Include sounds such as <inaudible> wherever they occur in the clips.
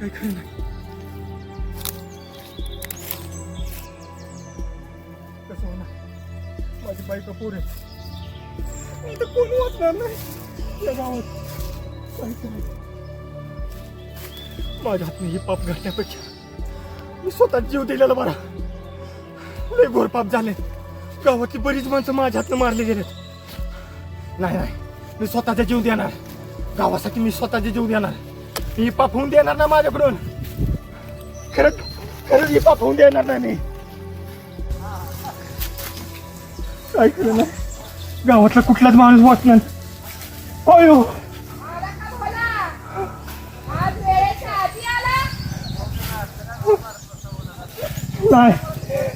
गावाचं काय खरं नाही. कसं होणार? माझी बायका पोर आहे. मी तर कोण वाचणार नाही? या गावात काय करायचं माझ्या हातने हे पाप घडण्यापेक्षा मी स्वतः जीव दिलेला बरा. लय घोर पाप झाले. गावातली बरीच माणसं माझ्या हातनं मारले गेलेत. नाही नाही. मी स्वतःचा जीव देणार. गावासाठी मी स्वतःचा जीव देणार. ही पाप होऊन देणार ना माझ्याकडून. खरंच खरंच ही पाप होऊन देणार नाही मी. काय केलं नाही? गावातला कुठलाच माणूस वाचणार अयो! नाही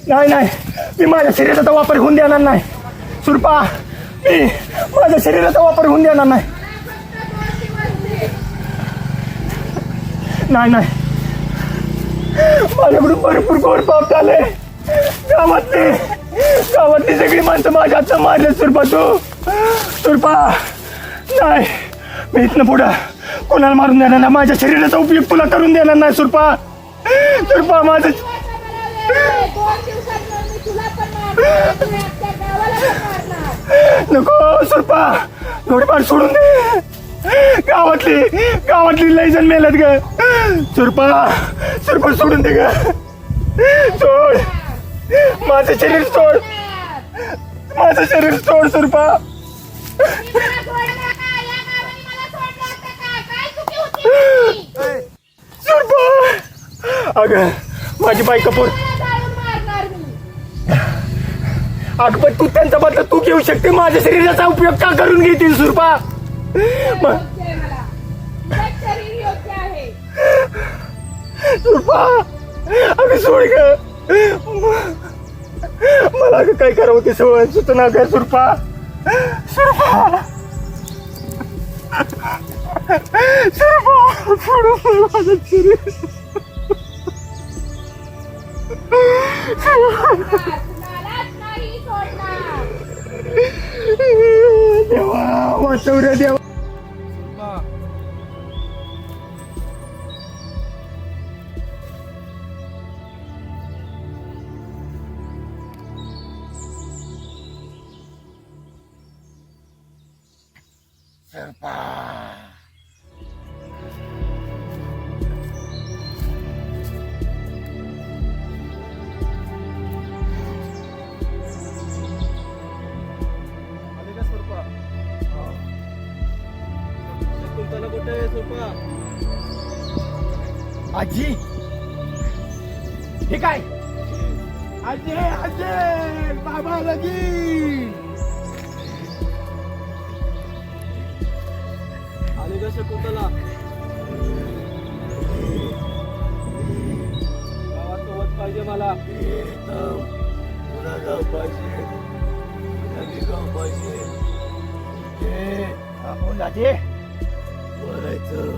नाही नाही. मी माझ्या शरीराचा वापर होऊन देणार नाही. सुरपा मी माझ्या शरीराचा वापर होऊन देणार नाही. नाही नाही. माझ्याकडून भरपूर गोड पाप झाले. गावातली गावातली सगळी माणसं माझ्या हातनं मारले सुरपा तू. सुरपा नाही. मी इथनं पुढं कोणाला मारून देणार नाही. माझ्या शरीराचा उपयोग तुला करून देणार नाही सुरपा. सुरपा माझं नको सुरपा. थोडीफार सोडून दे. गावातली गावातली लय जण मेल्यात ग. सुरपा सुरपा सोडून दे ग. सोड. माझं शरीर सोड. माझं शरीर सोड सुरपा. सुरपा. अग माझी बाई कपूर मला अगं पण तू त्यांचा बदला तू घेऊ शकते. माझ्या शरीराचा उपयोग का करून घेतील सुरपा? सुरपा अगं सोड ग मला अगं काय करावं ते सवय सुचना ग सुरपा सुरपा सुरपा माझं देवा वाचव देवा. स्वरूपा आजी? हे काय? आजी आजी बाबा लगी का शकुंतला गावात सोबत पाहिजे मला. आजी मारायचं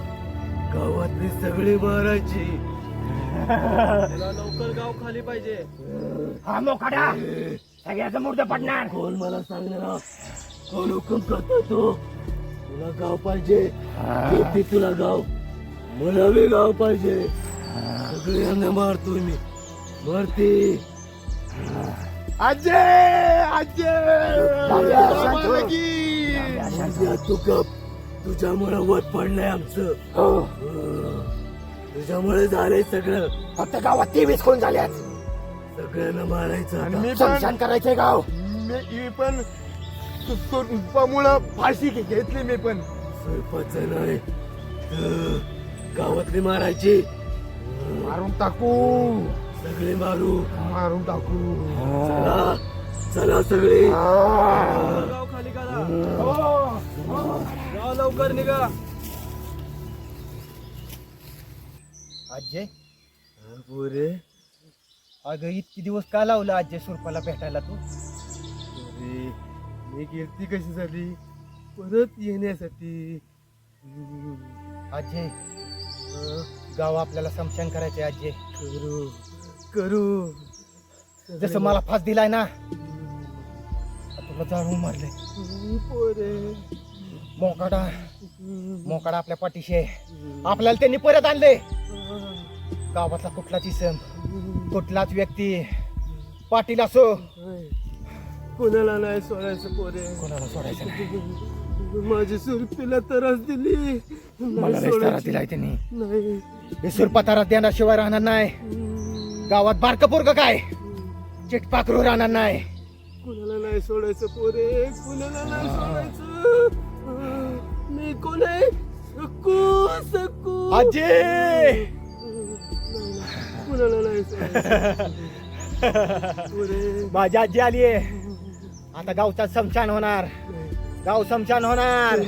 गावातली सगळी मारायची लवकर गाव खाली पाहिजे. हा मोकाडा सगळ्याचं मूर्त पडणार. कोण मला सांगणार? कोण हुकूम करतो तो? तुला गाव पाहिजे. किती तुला गाव? मला बी गाव पाहिजे. सगळ्यांना मारतोय मी. मारते. आजी आजी. हो. तुझ्या तू गप तुझ्यामुळे वत पडलंय आमचं. तुझ्यामुळे झालंय सगळं. फक्त गावात तेवीस कोण झाल्यात. सगळ्यांना मारायचं आता. मी समशान करायचंय गाव. मी पण मुळे फाशी घेतली मी पण. सरपंच नाही गावातली मारायची. मारून टाकू. सगळे मारू. मारून टाकू. चला चला सगळे. गाव खाली करा गाव लवकर निघा. आजे पोरे. अगं इतकी दिवस का लावलं आजी सुरपाला भेटायला तू? अरे मी कीर्ती कशी झाली परत येण्यासाठी. आजे गाव आपल्याला समशान करायचे आजे. करू करू. जसं मला फास दिलाय ना तुला जाळून मारले पोरे. मोकाडा मोकाडा आपल्या पाठीशी आहे. आपल्याला त्यांनी परत आणले गावातला कुठलाच इसम कुठलाच व्यक्ती पाटील असो. कोणाला नाही सोडायचं पोरे. कोणाला सोडायचं नाही. माझी सुरपीला त्रास दिली. मला नाही लय त्रास सोडायची. दिलाय त्यांनी. नाही. हे सुरपतारा देण्याशिवाय राहणार नाही. गावात बारकं पोरग काय? चिटपाकरू राहणार नाही. कुणाला नाही सोडायचं पोरे. कुणाला नाही सोडायचं. मी कोण आहे? सकू सकू. आजी. कुणाला नाही सोडायचं. <laughs> पोरे. माझी आजी आली आता गावचा समशान होणार. गाव समशान होणार.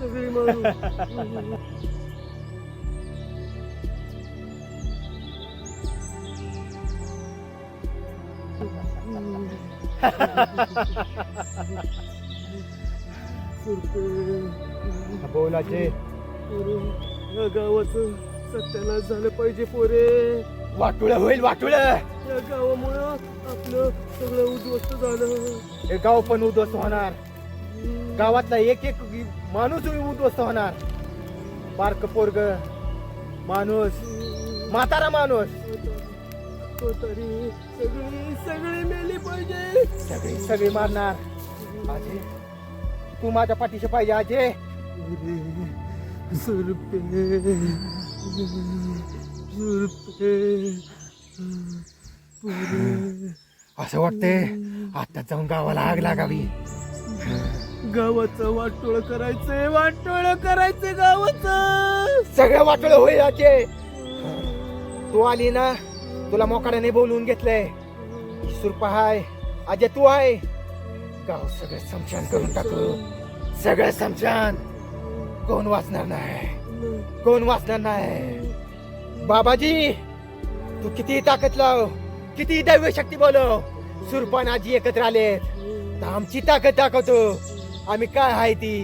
सगळी मारू सुरते बोल आजी पोरे या गावाचं सत्यानाश झालं पाहिजे पोरे. वाटुळ होईल वाटुळ. या गावामुळं आपलं सगळं उद्ध्वस्त झालं. हे गाव पण उद्ध्वस्त होणार. गावातला एक एक माणूस उद्ध्वस्त होणार. बारक पोरग माणूस म्हातारा माणूस. तरी सगळी सगळी मेली पाहिजे. सगळी सगळी मारणार. आजी तू माझ्या पाठीशी पाहिजे आजी. सुरपे सुरपे. <laughs> असं वाटतंय आता जाऊन गावाला आग लागावी. गावाचं वाटोळ करायचंय वाटोळ करायचंय गावाचं. सगळं वाटोळ होईल आजी. तू आली ना तुला मोकाड्याने बोलवून घेतलंय. सुरपा हाय आजे तू आहे. गाव सगळं समशान करून टाकू. सगळं समशान. कोण वाचणार नाही? कोण वाचणार नाही? बाबाजी तू किती ताकद लाव. किती दैव शक्ती बोलव सुरपान आजी एकत्र आले. आमची ताकद दाखवतो. आम्ही काय आहे ती?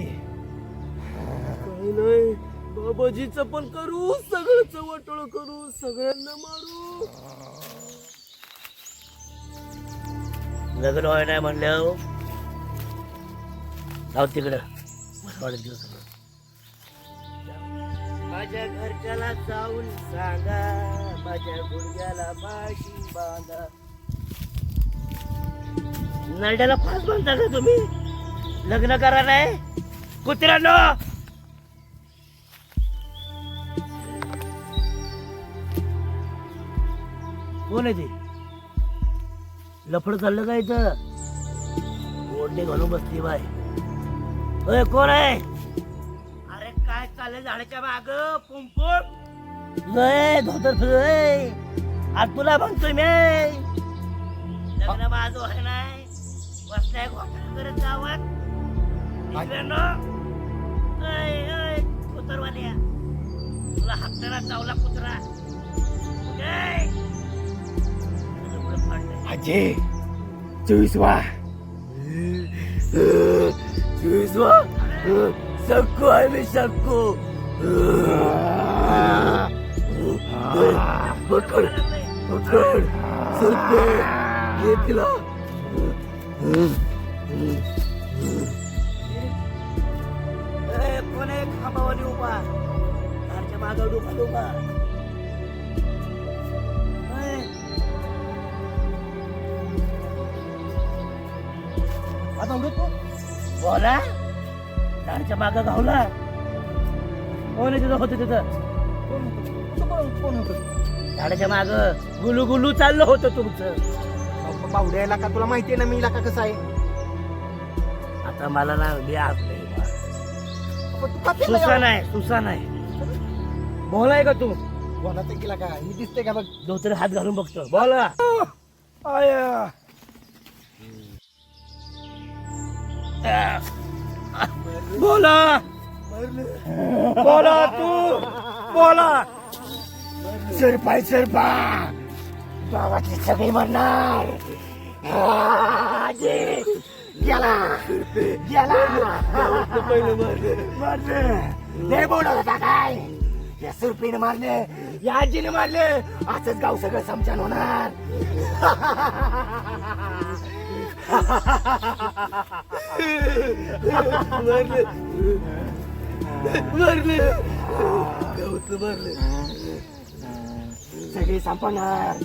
काही नाही. बाबाजीचं पण करू सगळंच वाटोळ करू सगळ्यांना मारू. लग्न व्हाय नाही म्हणल्यावर? जाऊ तिकडं. वाढत दिवस माझ्या घरच्याला जाऊन सांगा माझ्या गुडघ्याला माशी. बांधा. नरड्याला फास बांधता का तुम्ही? लग्न करा नाही? कुत्र्यानो! कोण आहे ते? लफड चाललं का इथं? ओढणी घालून बसली बाय अय कोण आहे? अरे काय चाललंय झाडाच्या माग? पुंपून लय धोतर फिरय आज तुला म्हणतोय मी. लग्न माझं आहे नाही. बसलाय घोटाळा करत गावात. कुत्रवाल्या. तुला हप्त्याला चावला कुत्रा. चोवीस वा. सक्कू आहे मी सक्कू तिला. कोण आहे? खांबावानी उभा. घरच्या मागावर उभा उभा आता उडत बोला. झाडच्या मागं गावला कोण तिथं. होतं? तिथं कोण होतं? झाडाच्या माग गुलू गुलू चाललं होतं तुमचं. बावड्याला का? तुला माहितीये ना मी इलाका कसा आहे? आता मला ना मी आज नाही बा. पण तू का फिरला सुसान? आहे सुसान आहे बोलाय का तू? कोणाचा गेला का? मी दिसते का बघ? धोतर हात घालून बघतो. बोला. आया. बोला. बोला तू. बोला. सरपाय सरपा गावातली सगळी म्हणणार गेला. गेला. पहिलं बोलत काय? या सुरपीने मारले या आजीने मारले. असंच गाव सगळं समजान होणार. मारलं. मारलं. गावातलं मारलं. सगळी संपणार.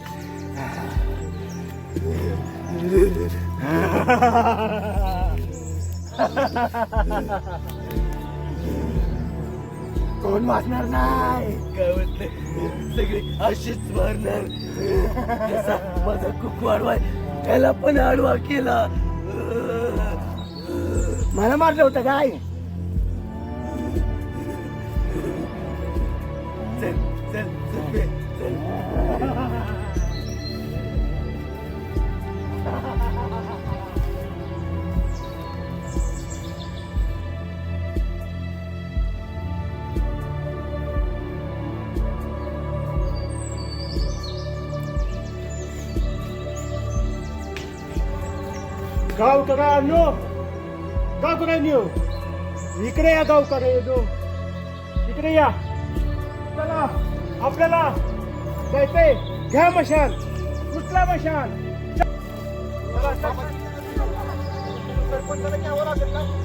कोण वाचणार नाही? गावातले सगळे अशीच मारणार. जसा माझा कुकू आडवाय त्याला पण आडवा केला. मला मारलं होतं काय? गावकऱ्यांनो गावकऱ्यांनो इकडे या गावकऱ्यांनो इकडे या. चला आपल्याला जायचंय. घ्या मशाल. कुठला मशाल. चला, चला. सरपंचाला घ्यावं लागेल ना?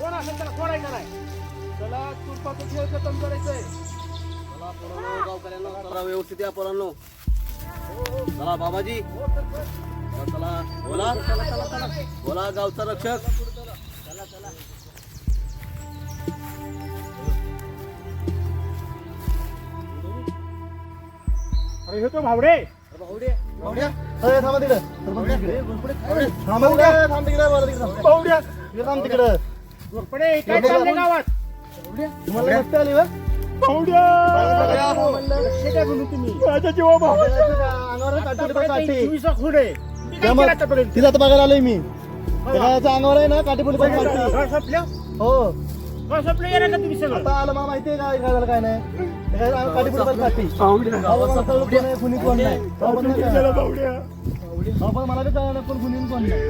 कोण असेल त्याला सोडायचं नाही. चला तुरपाचं खेळ खतम करायचंय. चला पोरांनो गावकऱ्यांनो चला व्यवस्थित या पोरांनो. चला बाबाजी. चला, चला बोला बोला गावचा रक्षक. अरे हे तो भावडे. भावड्या. घोरपडे काय चाललंय गावात? भावड्या लक्ष काय बोलू तुम्ही? माझ्या जीवा चोवीस खोडे तिला तर बघायला आलोय मी. त्याच्या अंगावर आहे ना पण. संपल्या हो. संपलं येणार का तुम्ही सगळं. आता आलं मला माहितीये काय काय झालं काय नाही. त्याच्या अंगावर काठीपुली पण काढते अहो, मला कळलं कोण आहे, कुणी कोण नाही. अहो, पण नाही कळलं. भावड्या अहो, पण मला बी कळलं नाही कोण कुणी कोण नाही.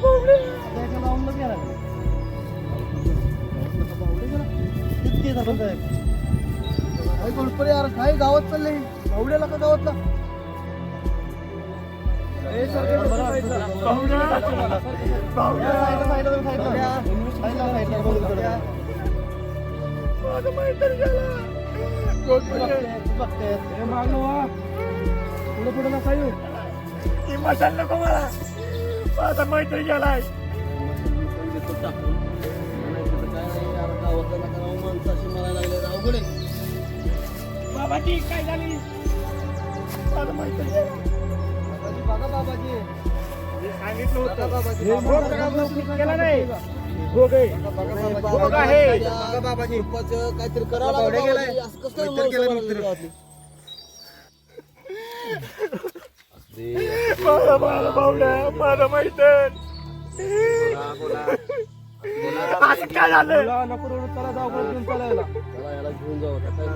आता एका लावून बघ याला. किती आहे सरपंच साहेब? घोडपडे यार काय गावात चाललंय भावड्याला का गावातला. पुढे पुढे नका येऊ मशाल नको मला माझा मैत्री गेलाय बाबाजी काय झाली? माझा मैत्री बघा बाबाजी. हे सांगितलं होतं. हे भोग करा, केला नाही? भोग आहे. भोग आहे. काहीतरी करावं लागेल असं कसं काय माणसं गावातली? माझा माझा भावड्या माझा मैत्रीण. असं काय झालं? नको चला जाऊ चला याला घेऊन जाऊ. आता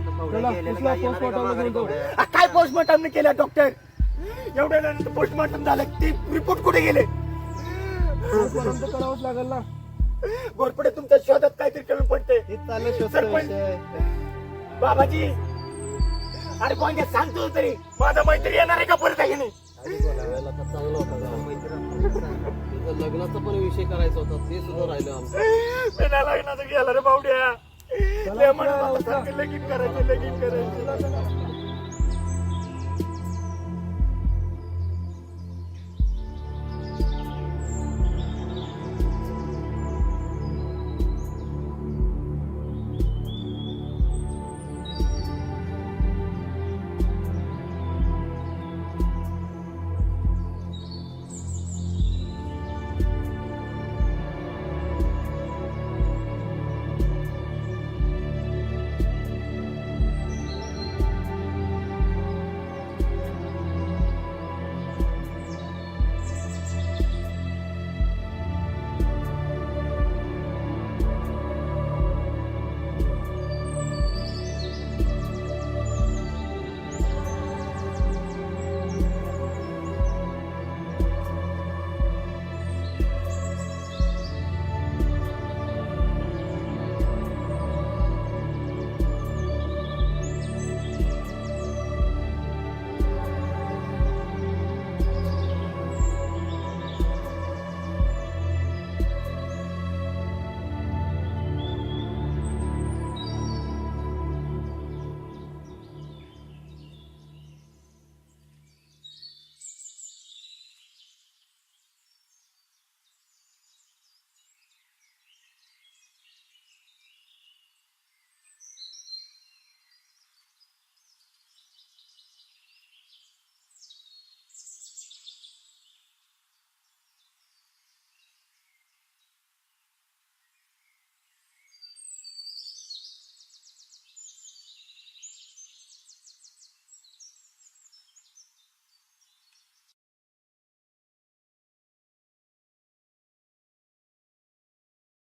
काय आ, काय पोस्टमॉर्टम केलं डॉक्टर एवढ्या पोस्टमॉर्टम झालं ते रिपोर्ट कुठे गेले? करावंच लागेल ना. घोरपडे तुमच्या शोधात काहीतरी कमी पडते. सरपंच बाबाजी अरे कोणत्या सांगतो तरी. माझा मैत्री येणार आहे का परत आहे की नाही? तर चांगलं होतं लग्नाचा पण विषय करायचा होता ते सुद्धा राहिलं आमचं. लग्नाचं गेला रे बावड्या लगीन करायचं लगीन करायचं.